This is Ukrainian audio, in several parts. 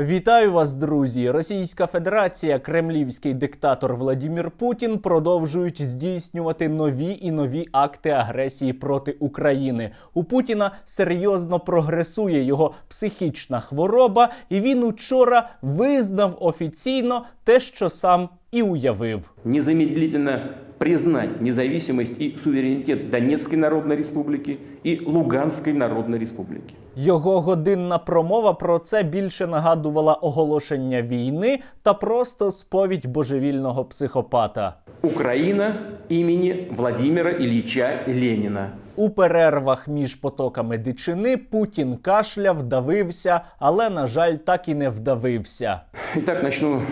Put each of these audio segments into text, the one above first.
Вітаю вас, друзі! Російська Федерація, кремлівський диктатор Владімір Путін продовжують здійснювати нові і нові акти агресії проти України. У Путіна серйозно прогресує його психічна хвороба, і він учора визнав офіційно те, що сам і уявив. незамедлительно признать независимость и суверенитет Донецкой Народной Республики и Луганской Народной Республики. Його годинна промова про це більше нагадувала оголошення війни та просто сповідь божевільного психопата. Украина имени Владимира Ильича Ленина. У перервах між потоками дичини Путін кашляв, давився, але, на жаль, так і не вдавився. Итак, начну.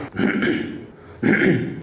Ahem.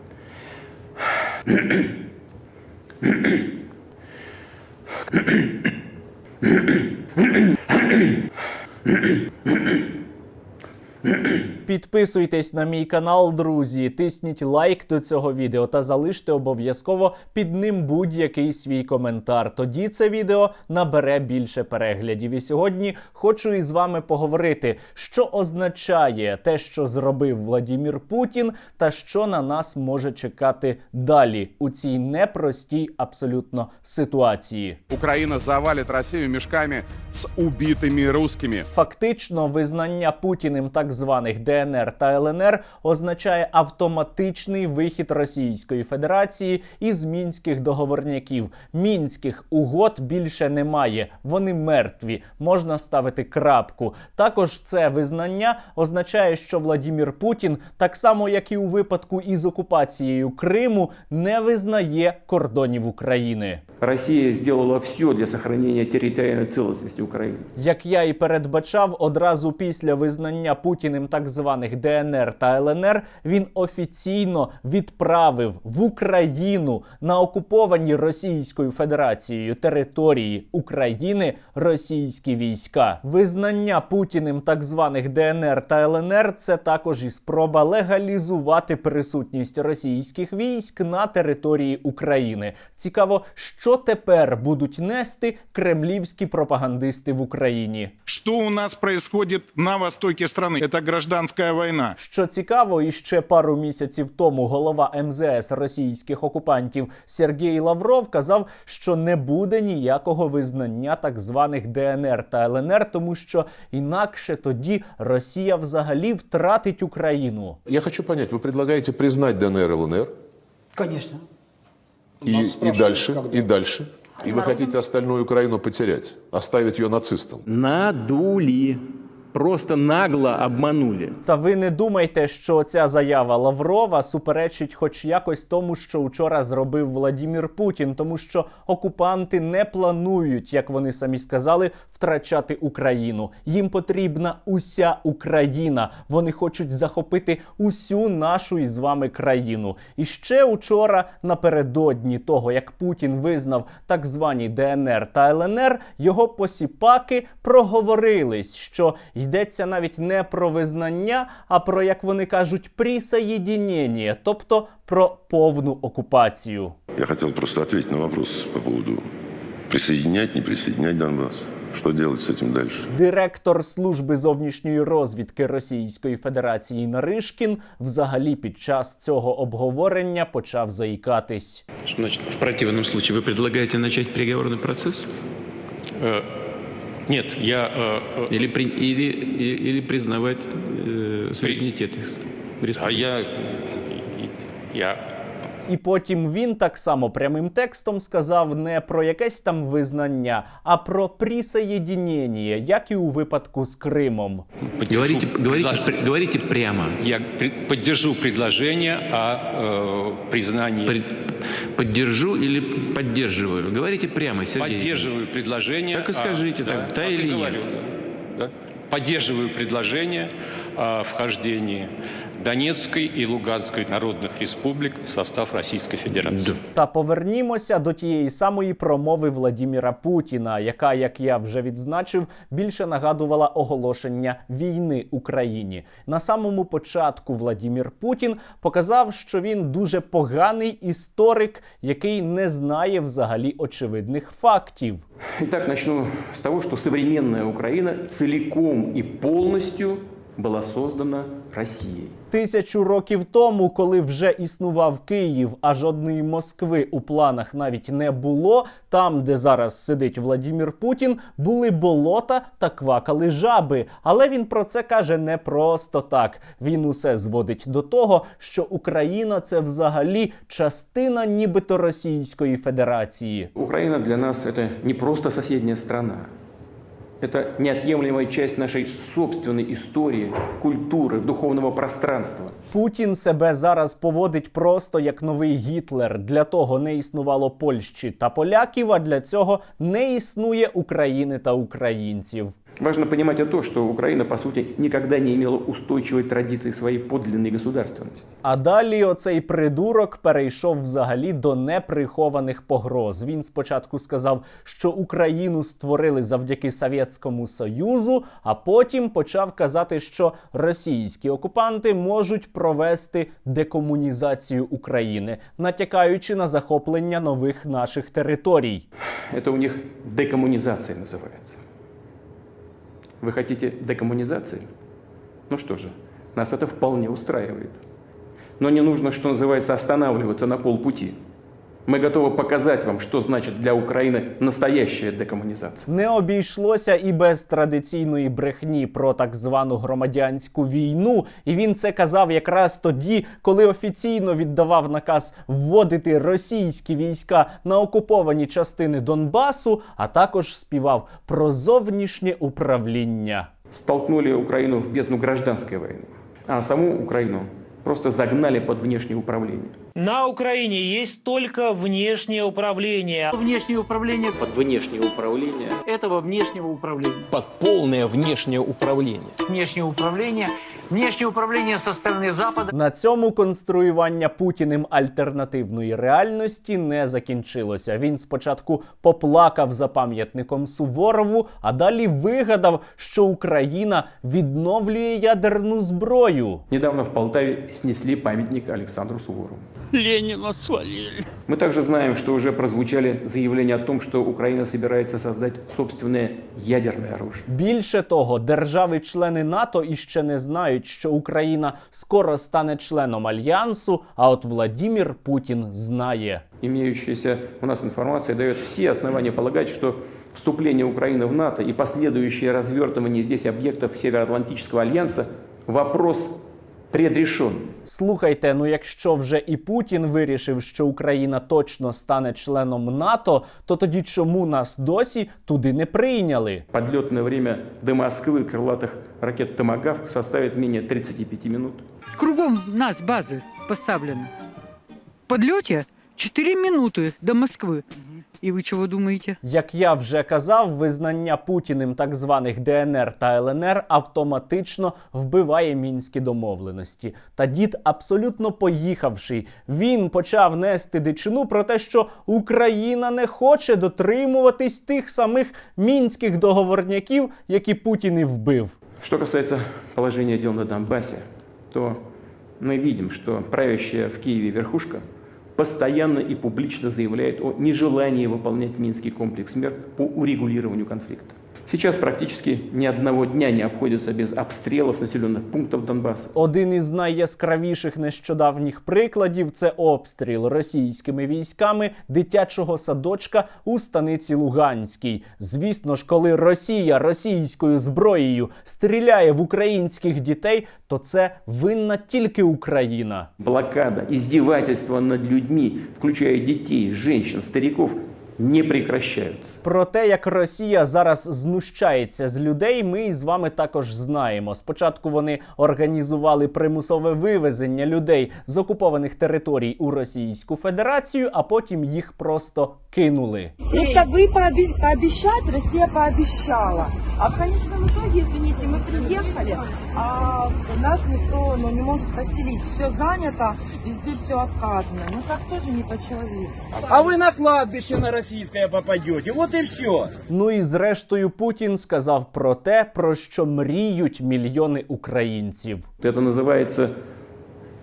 Підписуйтесь на мій канал, друзі, тисніть лайк до цього відео та залиште обов'язково під ним будь-який свій коментар. Тоді це відео набере більше переглядів. І сьогодні хочу із вами поговорити, що означає те, що зробив Владімір Путін, та що на нас може чекати далі у цій непростій абсолютно ситуації. Украина завалит Россию мешками с убитыми русскими. Фактично, визнання Путіним так званих ДНР та ЛНР означає автоматичний вихід Російської Федерації із мінських договорняків. Мінських угод більше немає. Вони мертві. Можна ставити крапку. Також це визнання означає, що Владімір Путін, так само як і у випадку із окупацією Криму, не визнає кордонів України. Россия сделала все для сохранения территориальной целостности Украины. Як я і передбачав, одразу після визнання Путіним так званих ДНР та ЛНР він офіційно відправив в Україну на окуповані Російською Федерацією території України російські війська. Визнання Путіним так званих ДНР та ЛНР це також і спроба легалізувати присутність російських військ на території України. Цікаво, що тепер будуть нести кремлівські пропагандисти в Україні. Что у нас происходит на востоке страны? Это гражданская война. Що цікаво, і ще пару місяців тому голова МЗС російських окупантів Сергій Лавров казав, що не буде ніякого визнання так званих ДНР та ЛНР, тому що інакше тоді Росія взагалі втратить Україну. Я хочу понять, вы предлагаете признать ДНР и ЛНР Конечно. и, Нас и спрашивают, дальше, и дальше. И вы хотите остальную Украину потерять, оставить ее нацистам. Надули. Просто нагло обманули. Та ви не думайте, що ця заява Лаврова суперечить хоч якось тому, що вчора зробив Владімір Путін, тому що окупанти не планують, як вони самі сказали, втрачати Україну. Їм потрібна уся Україна. Вони хочуть захопити усю нашу із вами країну. І ще учора, напередодні того, як Путін визнав так звані ДНР та ЛНР, його посіпаки проговорились, що йдеться навіть не про визнання, а про, як вони кажуть, присоєдінення, тобто про повну окупацію. Я хотел просто ответить на вопрос по поводу присоединять, не присоединять Донбасс. Что делать с этим дальше? Директор служби зовнішньої розвідки Російської Федерації Наришкін взагалі під час цього обговорення почав заїкатись. Что значит, в противном случае вы предлагаете начать переговорный процесс? Э, Нет, я... э, э, Или, при- или, или, или признавать э, суверенитет их? А республик? я... Я... І потім він так само прямим текстом сказав не про якесь там визнання, а про присоєдінення, як і у випадку з Кримом. поддержу Говорите, говорите, предлож- при- говорите прямо. Я при- поддержу предложение о э, признании... Пред- Поддержу или поддерживаю? Говорите прямо, Сергей. Поддерживаю предложение... Так и скажите, а, так, да так и или нет? говорю, да, да. Поддерживаю предложение вхождении Донецкой и Луганской народных республик в состав Российской Федерации. Та повернімося до тієї самої промови Владіміра Путіна, яка, як я вже відзначив, більше нагадувала оголошення війни Україні. На самому початку Владімір Путін показав, що він дуже поганий історик, який не знає взагалі очевидних фактів. Итак, начну с того, что современная Украина целиком и полностью была создана Россией. Тисячу років тому, коли вже існував Київ, а жодної Москви у планах навіть не було. Там, де зараз сидить Владімір Путін, були болота та квакали жаби. Але він про це каже не просто так. Він усе зводить до того, що Україна це взагалі частина нібито Російської Федерації. Украина для нас это не просто соседняя страна Это неотъемлемая часть нашей собственной истории, культуры, духовного пространства. Путін себе зараз поводить просто як новий Гітлер. Для того не існувало Польщі та поляків, а для цього не існує України та українців. Важно понимать и то, что Украина, по сути, никогда не имела устойчивой традиции своей подлинной государственности. А далі оцей придурок перейшов взагалі до неприхованих погроз. Він спочатку сказав, що Україну створили завдяки Совєтському Союзу, а потім почав казати, що російські окупанти можуть провести декомунізацію України, натякаючи на захоплення нових наших територій. Это у них декоммунизация называется. Вы хотите декоммунизации? Ну что же, нас это вполне устраивает. Но не нужно, что называется, останавливаться на полпути. Мы готовы показать вам, что значит для Украины настоящая декоммунизация. Не обійшлося і без традиційної брехні про так звану громадянську війну. І він це казав якраз тоді, коли офіційно віддавав наказ вводити російські війська на окуповані частини Донбасу, а також співав про зовнішнє управління. Столкнули Украину в бездну гражданской войны, а саму Украину просто загнали под внешнее управление. На Украине есть только внешнее управление. Внешнее управление под внешнее управление этого внешнего управления. под полное внешнее управление. Внешнее управление, внешнее управление со стороны Запада. На цьому конструювання Путіним альтернативної реальності не закінчилося. Він спочатку поплакав за пам'ятником Суворову, а далі вигадав, що Україна відновлює ядерну зброю. Недавно в Полтаве снесли памятник Александру Суворову. Ленина свалили. Мы также знаем, что уже прозвучали заявления о том, что Украина собирается создать собственное ядерное оружие. Більше того, держави-члени НАТО іще не знають, що Україна скоро стане членом альянсу. А от Владімір Путін знає. Имеющаяся у нас информация дает все основания полагать, что вступление Украины в НАТО и последующее развертывание здесь объектов Североатлантического альянса – вопрос предрешенный. Слухайте, ну якщо вже і Путін вирішив, що Україна точно стане членом НАТО, то тоді чому нас досі туди не прийняли? Подлетное время до Москвы крылатых ракет «Томагавк» составит менее 35 минут. Кругом нас базы поставлены. В подлете 4 минуты до Москвы. И вы чего думаете? Як я вже казав, визнання Путіним так званих ДНР та ЛНР автоматично вбиває мінські домовленості. Та дід абсолютно поїхавший. Він почав нести дичину про те, що Україна не хоче дотримуватись тих самих мінських договорняків, які Путін і вбив. Что касается положения дел на Донбассе, то мы видим, что правящая в Киеве верхушка постоянно и публично заявляет о нежелании выполнять Минский комплекс мер по урегулированию конфликта. Сейчас практически ни одного дня не обходится без обстрелов населенных пунктов Донбасса. Один із найяскравіших нещодавніх прикладів це обстріл російськими військами дитячого садочка у станиці Луганській. Звісно ж, коли Росія російською зброєю стріляє в українських дітей, то це винна тільки Україна. Блокада, издевательства над людьми, включая детей, женщин, стариков, не прекращаються. Про те, як Росія зараз знущається з людей, ми із вами також знаємо. Спочатку вони організували примусове вивезення людей з окупованих територій у Російську Федерацію, а потім їх просто кинули. Просто ви пооби- Росія Россия пообещала. А в конечном итоге, извините, мы приехали, а нас никто ну, не может поселить. Все занято, везде все отказано. Ну так тоже не по-человечески. А вы на кладбище на российское попадете. Вот и все. Ну і зрештою Путін сказав про те, про що мріють мільйони українців. Это называется,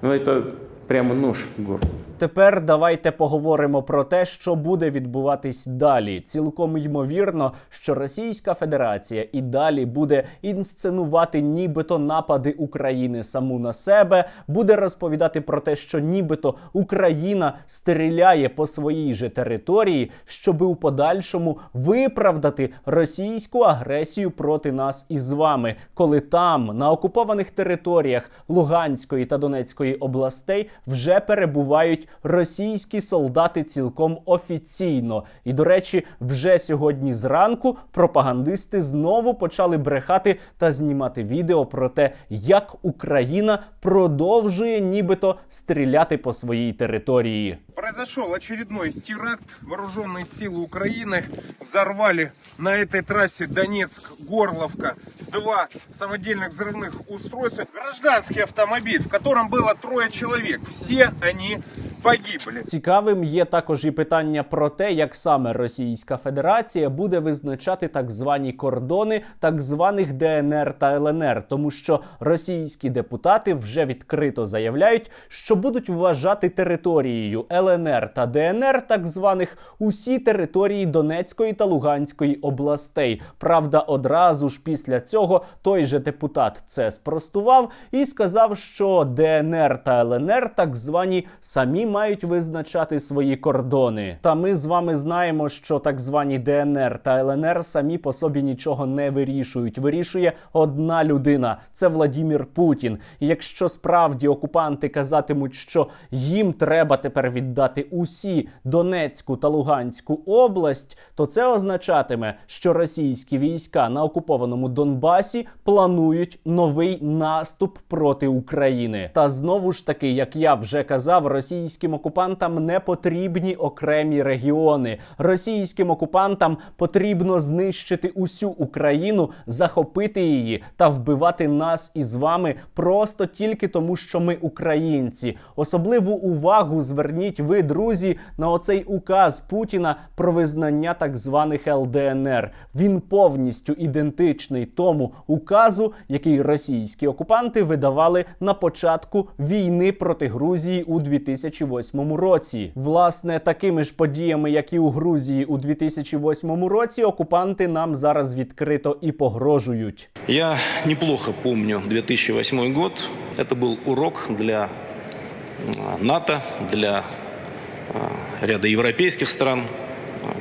ну это прямо нож в горло. Тепер давайте поговоримо про те, що буде відбуватись далі. Цілком ймовірно, що Російська Федерація і далі буде інсценувати нібито напади України саму на себе, буде розповідати про те, що нібито Україна стріляє по своїй же території, щоби у подальшому виправдати російську агресію проти нас із вами, коли там на окупованих територіях Луганської та Донецької областей вже перебувають російські солдати цілком офіційно. І до речі, вже сьогодні зранку пропагандисти знову почали брехати та знімати відео про те, як Україна продовжує нібито стріляти по своїй території. Произошел очередной теракт. Вооруженные силы Украины взорвали на этой трассе Донецк-Горловка два самодельных взрывных устройства. Гражданский автомобиль, в котором было трое человек. Все они погибли. Цікавим є також і питання про те, як саме Російська Федерація буде визначати так звані кордони так званих ДНР та ЛНР, тому що російські депутати вже відкрито заявляють, що будуть вважати територією ЛНР та ДНР, так званих усі території Донецької та Луганської областей. Правда, одразу ж після цього той же депутат це спростував і сказав, що ДНР та ЛНР так звані самі мають визначати свої кордони. Та ми з вами знаємо, що так звані ДНР та ЛНР самі по собі нічого не вирішують. Вирішує одна людина це Владімір Путін. І якщо справді окупанти казатимуть, що їм треба тепер віддати усі Донецьку та Луганську область, то це означатиме, що російські війська на окупованому Донбасі планують новий наступ проти України. Та знову ж таки, як я вже казав, російським окупантам не потрібні окремі регіони. Російським окупантам потрібно знищити усю Україну, захопити її та вбивати нас із вами просто тільки тому, що ми українці. Особливу увагу зверніть ви, друзі, на оцей указ Путіна про визнання так званих ЛДНР. Він повністю ідентичний тому указу, який російські окупанти видавали на початку війни проти Грузії у 2008 році. Власне, такими ж подіями, як і у Грузії у 2008 році, окупанти нам зараз відкрито і погрожують. Я неплохо помню 2008 год. Це був урок для НАТО, для ряду європейських країн.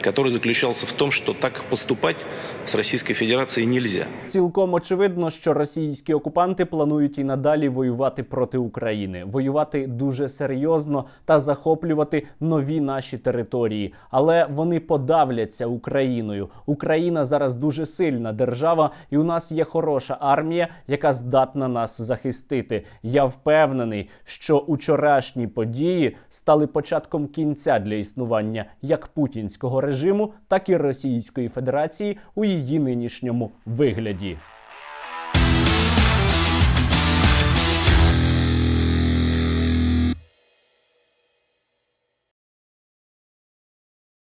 Который заключался в том, что так поступать с Российской Федерацией нельзя. Цілком очевидно, що російські окупанти планують і надалі воювати проти України, воювати дуже серйозно та захоплювати нові наші території. Але вони подавляться Україною. Україна зараз дуже сильна держава, і у нас є хороша армія, яка здатна нас захистити. Я впевнений, що учорашні події стали початком кінця для існування як путінського режиму, так і Російської Федерації у її нинішньому вигляді.